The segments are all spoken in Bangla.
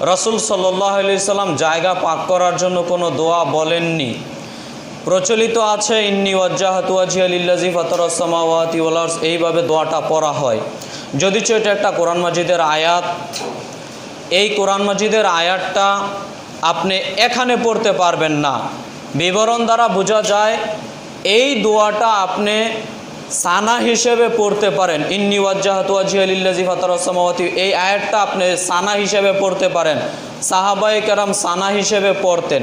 রসুল সাল্লাহ সাল্লাম জায়গা পাক করার জন্য কোনো দোয়া বলেননি। প্রচলিত আছে, ইন্নি ওয়াজ্জাহাতুয়াজি আলিল্লাজি ফতরসমাওয়াতি ওলার্স এইভাবে দোয়াটা পড়া হয়। যদিচ এটা একটা কোরআন মাজিদের আয়াত, এই কোরআন মাজিদের আয়াতটা আপনি এখানে পড়তে পারবেন না। বিবরণ দ্বারা বোঝা যায়, এই দোয়াটা আপনি সানা হিসেবে পড়তে পারেন। ইন্নি ওয়াজ্জাহাতুয়াজি আলিল্লাজি ফতরসমাওয়াতি এই আয়াতটা আপনি সানা হিসেবে পড়তে পারেন। সাহাবাই কেরাম সানা হিসেবে পড়তেন।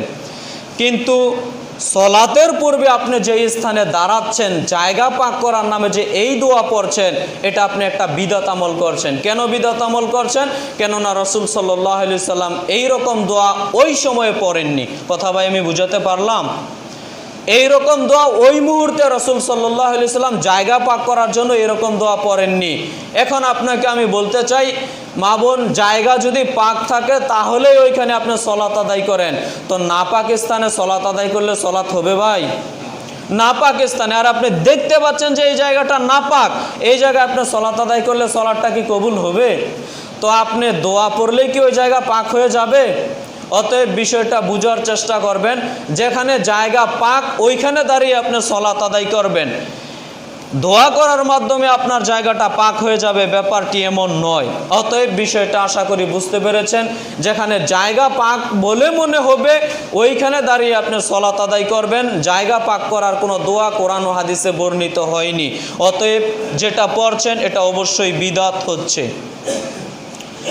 কিন্তু সলাতের পূর্বে আপনি যে স্থানে দাঁড়াচ্ছেন, জায়গা পাক করার নামে যে এই দোয়া পড়ছেন, এটা আপনি একটা বিদাত আমল করছেন। কেন বিদাত আমল করছেন? কেননা রসুল সাল্লাহ সাল্লাম এইরকম দোয়া ওই সময়ে পড়েননি। কথা ভাই, আমি বুঝাতে পারলাম? এই রকম দোয়া ওই মুহূর্তে রসুল সাল্লাহ সাল্লাম জায়গা পাক করার জন্য এরকম দোয়া পড়েননি। এখন আপনাকে আমি বলতে চাই, মা বোন, জায়গা যদি পাক থাকে তাহলেই ওইখানে আপনি সলাত আদায় করেন। তো না পাকিস্তানে সলাত আদায় করলে সলাত হবে ভাই? না পাকিস্তানে। আর আপনি দেখতে পাচ্ছেন যে এই জায়গাটা না পাক, এই জায়গায় আপনি সলাত আদায় করলে সলাটটা কি কবুল হবে? তো আপনি দোয়া পড়লেই কি ওই জায়গা পাক হয়ে যাবে? অতএব বিষয়টা বুঝার চেষ্টা করবেন, যেখানে জায়গা পাক, ওইখানে দাঁড়িয়ে আপনি সলাত আদায় করবেন। দোয়া করার মাধ্যমে আপনার জায়গাটা পাক হয়ে যাবে, ব্যাপারটি এমন নয়। অতএব বিষয়টা আশা করি বুঝতে পেরেছেন, যেখানে জায়গা পাক বলে মনে হবে, ওইখানে দাঁড়িয়ে আপনি সলাত আদায় করবেন। জায়গা পাক করার কোনো দোয়া কোরআন হাদিসে বর্ণিত হয়নি। অতএব যেটা পড়ছেন, এটা অবশ্যই বিদাত হচ্ছে।